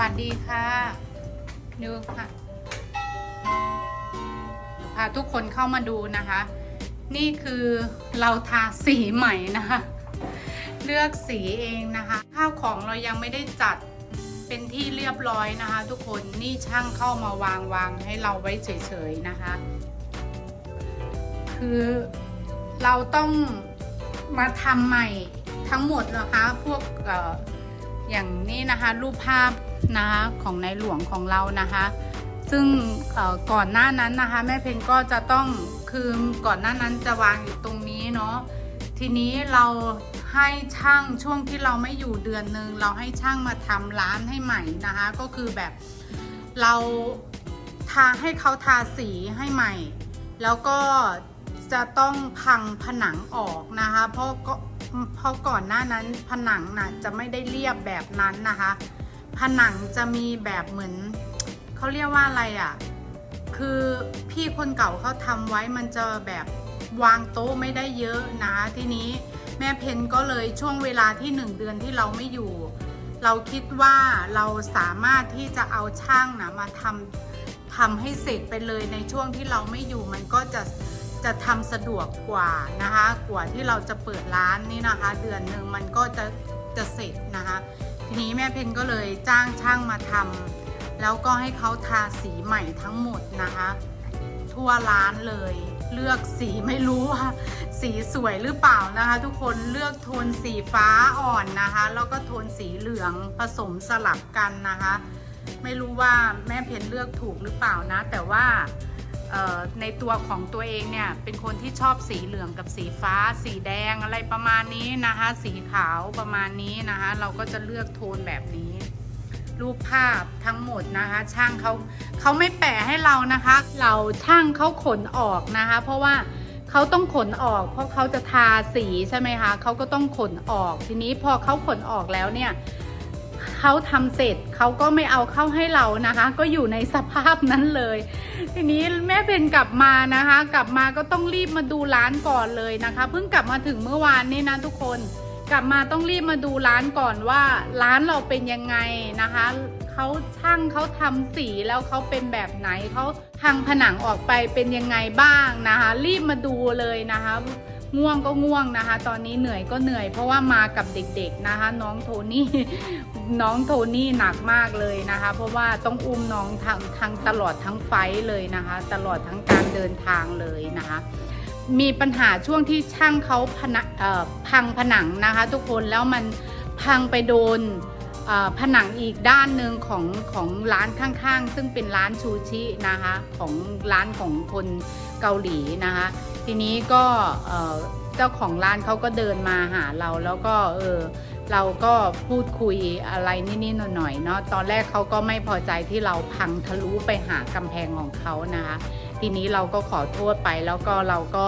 วัสดีค่ะ ดูค่ะพาทุกคนเข้ามาดูนะคะ นี่คือเราทาสีใหม่นะคะ เลือกสีเองนะคะ ข้าวของเรายังไม่ได้จัดเป็นที่เรียบร้อยนะคะ ทุกคนนี่ช่างเข้ามาวางวางให้เราไว้เฉยๆนะคะ คือเราต้องมาทำใหม่ทั้งหมดนะคะ พวก อย่างนี้นะคะรูปภาพนะคะของในหลวงของเรานะคะ ซึ่งก่อนหน้านั้นนะคะ แม่เพนก็จะต้องคือก่อนหน้านั้นจะวางอยู่ตรงนี้เนาะทีนี้เราให้ช่างช่วงที่เราไม่อยู่เดือนหนึ่งเราให้ช่างมาทำร้านให้ใหม่นะคะ ก็คือแบบเราทาให้เขาทาสีให้ใหม่ แล้วก็จะต้องพังผนังออกนะคะ เพราะก็ เพราะก่อนหน้านั้นผนังน่ะจะไม่ได้เรียบแบบนั้นนะคะ ผนังจะมีแบบเหมือนเขาเรียกว่าอะไรอะ่ะ คือพี่คนเก่าเขาทำไว้มันจะแบบวางโต๊ะไม่ได้เยอะนะ ทีนี้แม่เพนก็เลยช่วงเวลาที่หนึ่งเดือนที่เราไม่อยู่ เราคิดว่าเราสามารถที่จะเอาช่างนะมาทำทำให้เสร็จไปเลยในช่วงที่เราไม่อยู่มันก็จะ จะทำสะดวกกว่านะคะกว่าที่เราจะเปิดร้านนี่นะคะ เดือนหนึ่งมันก็จะจะเสร็จนะคะทีนี้แม่เพนก็เลยจ้างช่างมาทำแล้วก็ให้เขาทาสีใหม่ทั้งหมดนะคะ ทั่วร้านเลยเลือกสีไม่รู้ว่า สีสวยหรือเปล่านะคะ ทุกคนเลือกโทนสีฟ้าอ่อนนะคะ แล้วก็โทนสีเหลืองผสมสลับกันนะคะ ไม่รู้ว่าแม่เพนเลือกถูกหรือเปล่านะ แต่ว่า ในตัวของตัวเองเนี่ยเป็นคนที่ชอบสีเหลืองกับสีฟ้า สีแดงอะไรประมาณนี้นะคะ สีขาวประมาณนี้นะคะ เราก็จะเลือกโทนแบบนี้ รูปภาพทั้งหมดนะคะ ช่างเขาเขาไม่แปะให้เรานะคะ เราช่างเขาขนออกนะคะ เพราะว่าเขาต้องขนออก เพราะเขาจะทาสีใช่ไหมคะเขาก็ต้องขนออกทีนี้พอเขาขนออกแล้วเนี่ย เขาทำเสร็จเขาก็ไม่เอาเข้าให้เรานะคะ ก็อยู่ในสภาพนั้นเลย ทีนี้แม่เพนกลับมานะคะ กลับมาก็ต้องรีบมาดูร้านก่อนเลยนะคะ เพิ่งกลับมาถึงเมื่อวานนี้นะทุกคน กลับมาต้องรีบมาดูร้านก่อนว่าร้านเราเป็นยังไงนะคะเขาช่างเขาทำสีแล้วเขาเป็นแบบไหนเขาทางผนังออกไปเป็นยังไงบ้างนะคะ รีบมาดูเลยนะคะ ง่วงก็ง่วงนะคะ ตอนนี้เหนื่อยก็เหนื่อย เพราะว่ามากับเด็กๆนะคะ น้องโทนี่ น้องโทนี่หนักมากเลยนะคะ เพราะว่าต้องอุ้มน้องทางทางตลอดทั้งไฟเลยนะคะ ตลอดทั้งการเดินทางเลยนะคะ มีปัญหาช่วงที่ช่างเขาผนังเอ่อพังผนังนะคะ ทุกคนแล้วมันพังไปโดนผนังอีกด้านหนึ่งของของร้านข้างๆ ซึ่งเป็นร้านชูชินะคะของร้านของคนเกาหลีนะคะ ทีนี้ก็เอ่อเจ้าของร้านเขาก็เดินมาหาเราแล้วก็เออ เราก็พูดคุยอะไรนิดๆหน่อยๆเนาะตอนแรกเขาก็ไม่พอใจที่เราพังทะลุไปหากำแพงของเขานะคะ ทีนี้เราก็ขอโทษไปแล้วก็เราก็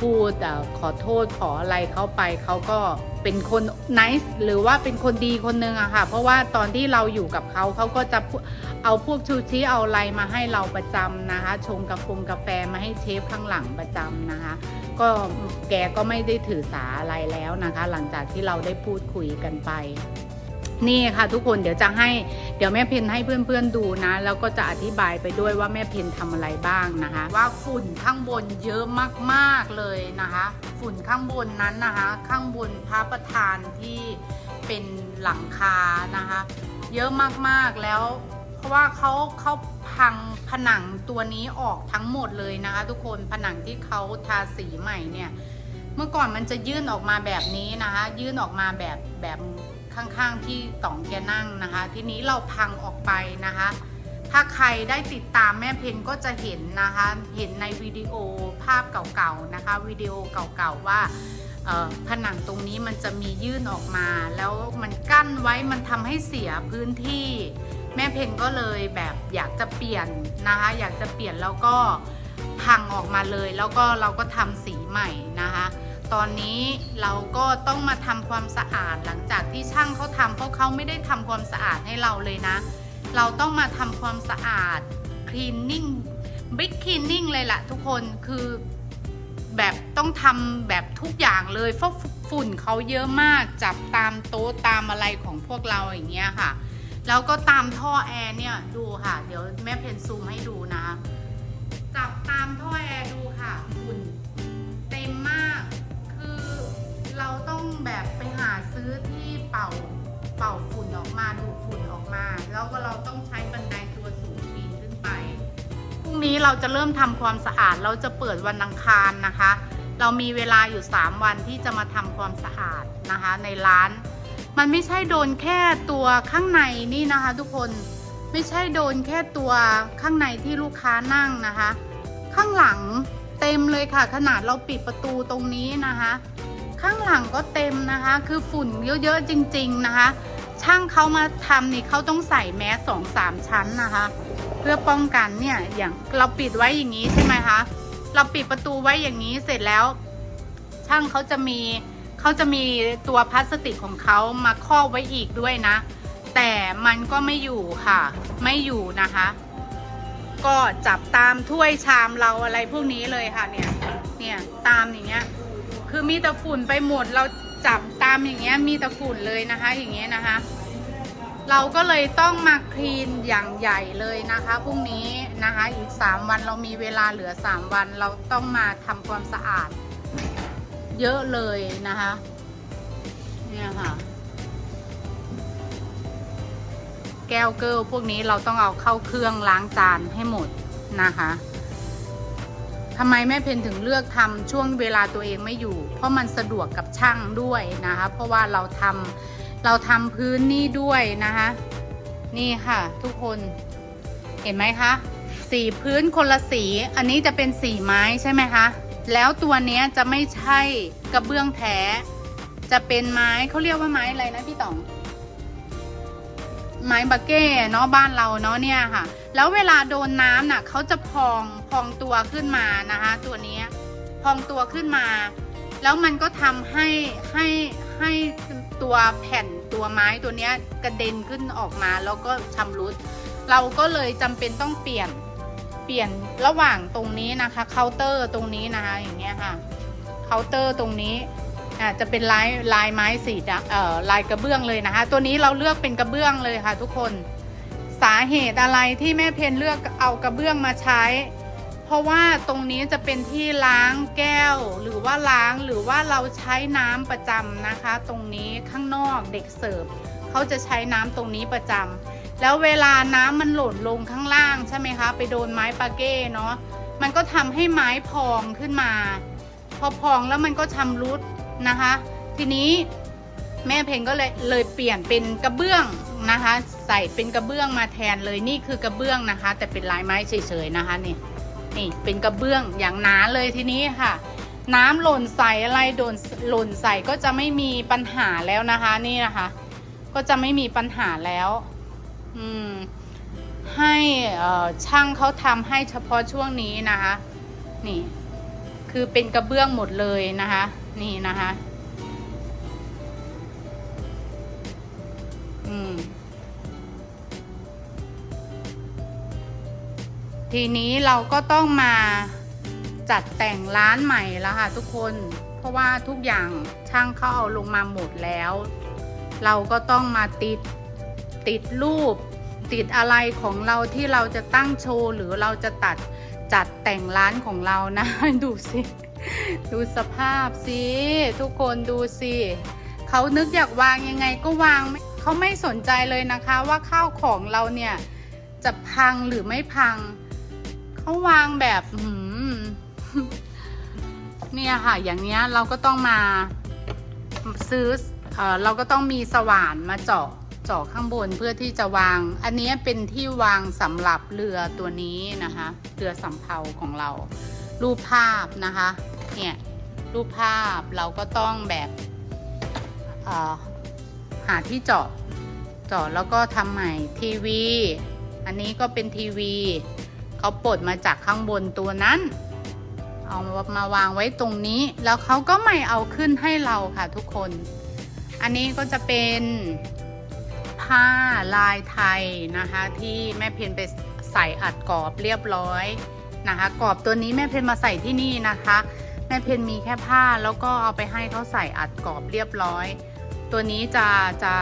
พูดขอโทษขออะไรเขาไปเขาก็เป็นคนนิสหรือว่าเป็นคนดีคนนึงอะค่ะ เพราะว่าตอนที่เราอยู่กับเขาเขาก็จะเอาพวกชูชีเอาอะไรมาให้เราประจำนะคะ ชงกาแฟกาแฟมาให้เชฟข้างหลังประจำนะคะ ก็แกก็ไม่ได้ถือสาอะไรแล้วนะคะ หลังจากที่เราได้พูดคุยกันไป นี่ค่ะทุกคนเดี๋ยวจะให้เดี๋ยวแม่เพนให้เพื่อนๆดูนะ แล้วก็จะอธิบายไปด้วยว่าแม่เพนทำอะไรบ้างนะคะ ว่าฝุ่นข้างบนเยอะมากๆเลยนะคะ ฝุ่นข้างบนนั้นนะคะ ข้างบนพระประธานที่เป็นหลังคานะคะ เยอะมากๆแล้ว เพราะว่าเขาเขาพังผนังตัวนี้ออกทั้งหมดเลยนะคะ ทุกคนผนังที่เขาทาสีใหม่เนี่ยเมื่อก่อนมันจะยื่นออกมาแบบนี้นะคะ ยื่นออกมาแบบแบบ ข้างๆที่ต่องแกนั่งนะคะ ทีนี้เราพังออกไปนะคะ ถ้าใครได้ติดตามแม่เพนก็จะเห็นนะคะ เห็นในวิดีโอภาพเก่าๆนะคะวิดีโอเก่าๆว่าผนังตรงนี้มันจะมียื่นออกมา แล้วมันกั้นไว้มันทำให้เสียพื้นที่ แม่เพนก็เลยแบบอยากจะเปลี่ยนนะคะ อยากจะเปลี่ยนแล้วก็พังออกมาเลย แล้วก็เราก็ทำสีใหม่นะคะ ตอนนี้เราก็ต้องมาทำความสะอาดหลังจากที่ช่างเขาทำเพราะเขาไม่ได้ทำความสะอาดให้เราเลยนะ เราต้องมาทำความสะอาดคลีนนิ่งบิ๊กคลีนนิ่งเลยล่ะทุกคนคือแบบต้องทำแบบทุกอย่างเลยเพราะฝุ่นเขาเยอะมากจับตามโต๊ะตามอะไรของพวกเราอย่างเงี้ยค่ะ แล้วก็ตามท่อแอร์เนี่ยดูค่ะ เดี๋ยวแม่เพนซูมให้ดูนะ เราจะเริ่มทำความสะอาด เราจะเปิดวันอังคารนะคะ เรามีเวลาอยู่ 3 วันที่จะมาทำความสะอาดนะคะ ในร้าน มันไม่ใช่โดนแค่ตัวข้างในนี่นะคะ ทุกคนไม่ใช่โดนแค่ตัวข้างในที่ลูกค้านั่งนะคะ ข้างหลังเต็มเลยค่ะ ขนาดเราปิดประตูตรงนี้นะคะ ข้างหลังก็เต็มนะคะ คือฝุ่นเยอะๆจริง ๆนะคะ ช่างเขามาทำนี่เขาต้องใส่แมสสองสามชั้นนะคะ เพื่อป้องกันเนี่ยอย่างเราปิดไว้อย่างนี้ใช่ไหมคะเราปิดประตูไว้อย่างนี้เสร็จแล้ว ช่างเขาจะมีเขาจะมีตัวพลาสติกของเขามาครอบไว้อีกด้วยนะ แต่มันก็ไม่อยู่ค่ะ ไม่อยู่นะคะ ก็จับตามถ้วยชามเราอะไรพวกนี้เลยค่ะเนี่ยเนี่ยตามอย่างเงี้ยคือมีแต่ฝุ่นไปหมดเราจับตามอย่างเงี้ยมีแต่ฝุ่นเลยนะคะ อย่างเงี้ยนะคะ เราก็เลยต้องมาคลีนอย่างใหญ่เลยนะคะพรุ่งนี้นะคะอีก 3 วันเรามีเวลาเหลือ 3 วันเราต้องมาทำความสะอาด เยอะเลยนะคะเนี่ยค่ะ แก้วเกิลพวกนี้เราต้องเอาเข้าเครื่องล้างจานให้หมดนะคะทำไมแม่เพนถึงเลือกทำช่วงเวลาตัวเองไม่อยู่ เพราะมันสะดวกกับช่างด้วยนะคะ เพราะว่าเราทำ เราทำพื้นนี่ด้วยนะคะ นี่ค่ะทุกคนเห็นไหมคะสีพื้นคนละสี อันนี้จะเป็นสีไม้ใช่ไหมคะ แล้วตัวนี้จะไม่ใช่กระเบื้องแท้ จะเป็นไม้เขาเรียกว่าไม้อะไรนะพี่ต๋อง ไม้บาเก้เนาะบ้านเราเนาะเนี่ยค่ะ แล้วเวลาโดนน้ำน่ะเขาจะพองพองตัวขึ้นมานะคะ ตัวนี้พองตัวขึ้นมา แล้วมันก็ทำให้ให้ให้ ตัวแผ่นตัวไม้ตัวเนี้ยกระเด็นขึ้นออกมาแล้วก็ชำรุด เราก็เลยจำเป็นต้องเปลี่ยนเปลี่ยนระหว่างตรงนี้นะคะเคาน์เตอร์ตรงนี้นะคะอย่างเงี้ยค่ะเคาน์เตอร์ตรงนี้อ่าจะเป็นลายลายไม้สีเอ่อลายกระเบื้องเลยนะคะ ตัวนี้เราเลือกเป็นกระเบื้องเลยค่ะ ทุกคนสาเหตุอะไรที่แม่เพนเลือกเอากระเบื้องมาใช้ เพราะว่าตรงนี้จะเป็นที่ล้างแก้ว หรือว่าล้างหรือว่าเราใช้น้ำประจำนะคะ ตรงนี้ข้างนอกเด็กเสิร์ฟเขาจะใช้น้ำตรงนี้ประจำแล้วเวลาน้ำมันหล่นลงข้างล่างใช่ไหมคะ ไปโดนไม้ปาเก้เนาะมันก็ทำให้ไม้พองขึ้นมา พอพองแล้วมันก็ชำรุดนะคะ ทีนี้แม่เพนก็เลยเลยเปลี่ยนเป็นกระเบื้องนะคะ ใส่เป็นกระเบื้องมาแทนเลยนี่คือกระเบื้องนะคะ แต่เป็นลายไม้เฉยๆนะคะนี่ นี่เป็นกระเบื้องอย่างหนาเลยทีนี้ค่ะ น้ำหล่นใส่อะไรโดนหล่นใส่ก็จะไม่มีปัญหาแล้วนะคะนี่นะคะ ก็จะไม่มีปัญหาแล้ว อืมให้ช่างเขาทำให้เฉพาะช่วงนี้นะคะ นี่ คือเป็นกระเบื้องหมดเลยนะคะ นี่นะคะ อืม ทีนี้เราก็ต้องมาจัดแต่งร้านใหม่แล้วค่ะทุกคน เพราะว่าทุกอย่างช่างเขาเอาลงมาหมดแล้ว เราก็ต้องมาติดติดรูป ติดอะไรของเราที่เราจะตั้งโชว์หรือเราจะตัดจัดแต่งร้านของเรานะ ดูสิ ดูสภาพสิทุกคนดูสิเขานึกอยากวางยังไงก็วางเขาไม่สนใจเลยนะคะว่าข้าวของเราเนี่ยจะพังหรือไม่พัง เขาวางแบบหืมเนี่ยค่ะ อย่างเนี้ยเราก็ต้องมาซื้อเออเราก็ต้องมีสว่านมาเจาะเจาะข้างบนเพื่อที่จะวาง อันนี้เป็นที่วางสำหรับเรือตัวนี้นะคะ เรือสำเภาของเรา รูปภาพนะคะ เนี่ยรูปภาพเราก็ต้องแบบหาที่เจาะเจาะแล้วก็ทำใหม่ทีวี อันนี้ก็เป็นทีวี เขาปลดมาจากข้างบนตัวนั้น เอามาวางไว้ตรงนี้ แล้วเขาก็ไม่เอาขึ้นให้เราค่ะทุกคน อันนี้ก็จะเป็นผ้าลายไทยนะคะ ที่แม่เพนไปใส่อัดกรอบเรียบร้อยนะคะกรอบตัวนี้แม่เพนมาใส่ที่นี่นะคะ แม่เพนมีแค่ผ้าแล้วก็เอาไปให้เขาใส่อัดกรอบเรียบร้อย ตัวนี้จะจะ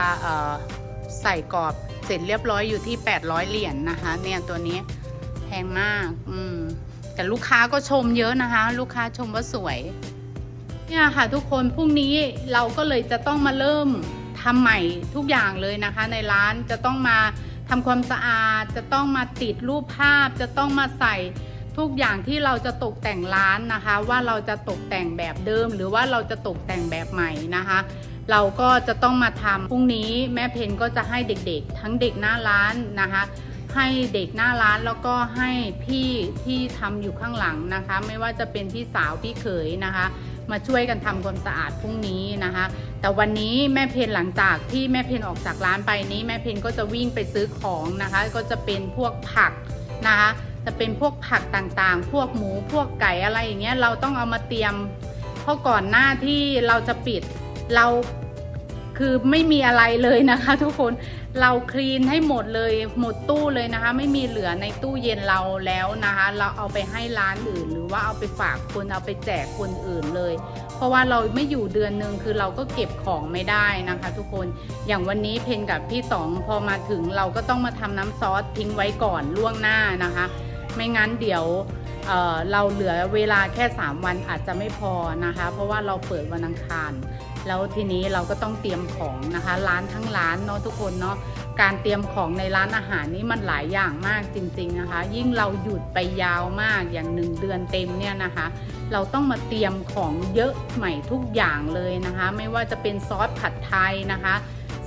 ใส่กรอบเสร็จเรียบร้อยอยู่ที่ 800 เหรียญนนะคะเนี่ยตัวนี้ แพงมาก อืม แต่ลูกค้าก็ชมเยอะนะคะ ลูกค้าชมว่าสวย เนี่ยค่ะทุกคนพรุ่งนี้เราก็เลยจะต้องมาเริ่มทำใหม่ทุกอย่างเลยนะคะ ในร้านจะต้องมาทำความสะอาด จะต้องมาติดรูปภาพ จะต้องมาใส่ทุกอย่างที่เราจะตกแต่งร้านนะคะ ว่าเราจะตกแต่งแบบเดิม หรือว่าเราจะตกแต่งแบบใหม่นะคะ เราก็จะต้องมาทำพรุ่งนี้แม่เพนก็จะให้เด็กๆ ทั้งเด็กหน้าร้านนะคะ ให้เด็กหน้าร้านแล้วก็ให้พี่ที่ทำอยู่ข้างหลังนะคะ ไม่ว่าจะเป็นพี่สาวพี่เขยนะคะ มาช่วยกันทำความสะอาดพรุ่งนี้นะคะ แต่วันนี้แม่เพนหลังจากที่แม่เพนออกจากร้านไปนี้ แม่เพนก็จะวิ่งไปซื้อของนะคะ ก็จะเป็นพวกผักนะคะจะเป็นพวกผักต่างๆ พวกหมูพวกไก่อะไรอย่างเงี้ยเราต้องเอามาเตรียม เพราะก่อนหน้าที่เราจะปิดเราคือไม่มีอะไรเลยนะคะ ทุกคน เราคลีนให้หมดเลยหมดตู้เลยนะคะ ไม่มีเหลือในตู้เย็นเราแล้วนะคะ เราเอาไปให้ร้านอื่น หรือว่าเอาไปฝากคนเอาไปแจกคนอื่นเลย เพราะว่าเราไม่อยู่เดือนหนึ่งคือเราก็เก็บของไม่ได้นะคะ ทุกคนอย่างวันนี้เพนกับพี่ต๋องพอมาถึงเราก็ต้องมาทำน้ำซอสทิ้งไว้ก่อนล่วงหน้านะคะ ไม่งั้นเดี๋ยวเเราเหลือเวลาแค่ 3 วันอาจจะไม่พอนะคะ เพราะว่าเราเปิดวันอังคาร แล้วทีนี้เราก็ต้องเตรียมของนะคะ ร้านทั้งร้านเนาะทุกคนเนาะการเตรียมของในร้านอาหารนี่มันหลายอย่างมากจริง ๆนะคะ ยิ่งเราหยุดไปยาวมากอย่างหนึ่งเดือนเต็มเนี่ยนะคะ เราต้องมาเตรียมของเยอะใหม่ทุกอย่างเลยนะคะ ไม่ว่าจะเป็นซอสผัดไทยนะคะ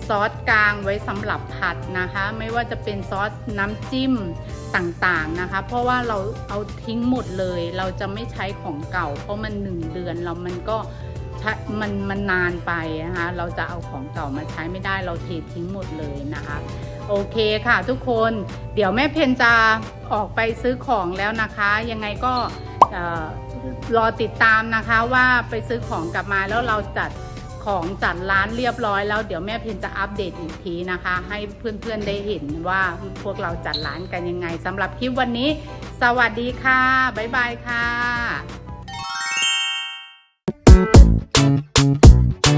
ซอสกลางไว้สำหรับผัดนะคะ ไม่ว่าจะเป็นซอสน้ำจิ้มต่างๆนะคะ เพราะว่าเราเอาทิ้งหมดเลย เราจะไม่ใช้ของเก่า เพราะมันหนึ่งเดือนแล้วมันก็ ใช้มันมันนานไปนะคะเราจะเอาของเก่ามาใช้ไม่ได้เราเททิ้งหมดเลยนะคะโอเคค่ะทุกคนเดี๋ยวแม่เพนจะออกไปซื้อของแล้วนะคะ ยังไงก็เอ่อรอติดตามนะคะว่าไปซื้อของกลับมาแล้วเราจัดของจัดร้านเรียบร้อยแล้วเดี๋ยวแม่เพนจะอัปเดตอีกทีนะคะ ให้เพื่อนๆได้เห็นว่าพวกเราจัดร้านกันยังไงสำหรับคลิปวันนี้ สวัสดีค่ะ บ๊ายบายค่ะ Thank you.